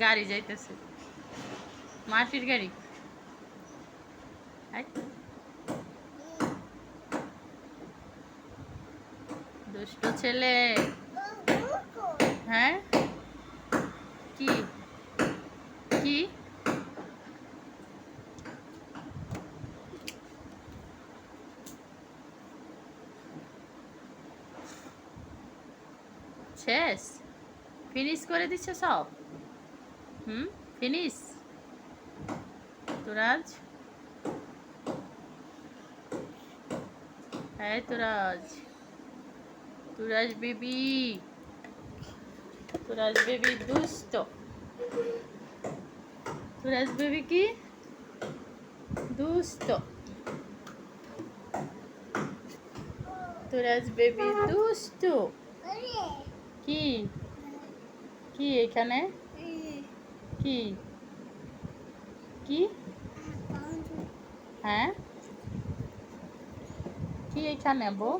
গাড়ি যাইতেছে। মাটির গাড়ি। দুষ্ট ছেলে। হ্যাঁ? কি? কি? শেষ ফিনিশ করে দিচ্ছে সব? হুম? ফিনিশ তোরাজ? হ্যাঁ তুরাজ। তুরাজ বেবি। তুরাজ বেবি দুষ্ট। তুরাজ বেবি কি? দুষ্ট। তোরাজ বেবি দুষ্ট। কি? কি এখানে? কি? কি? হ্যাঁ? কি এখানে বউ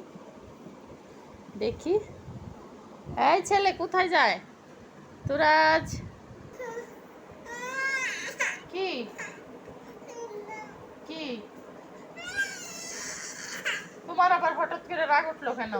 দেখি। এই ছেলে, কোথায় যায়? তোরাজ কি? কি? তোমার আবার হঠাৎ করে রাগ উঠল কেন?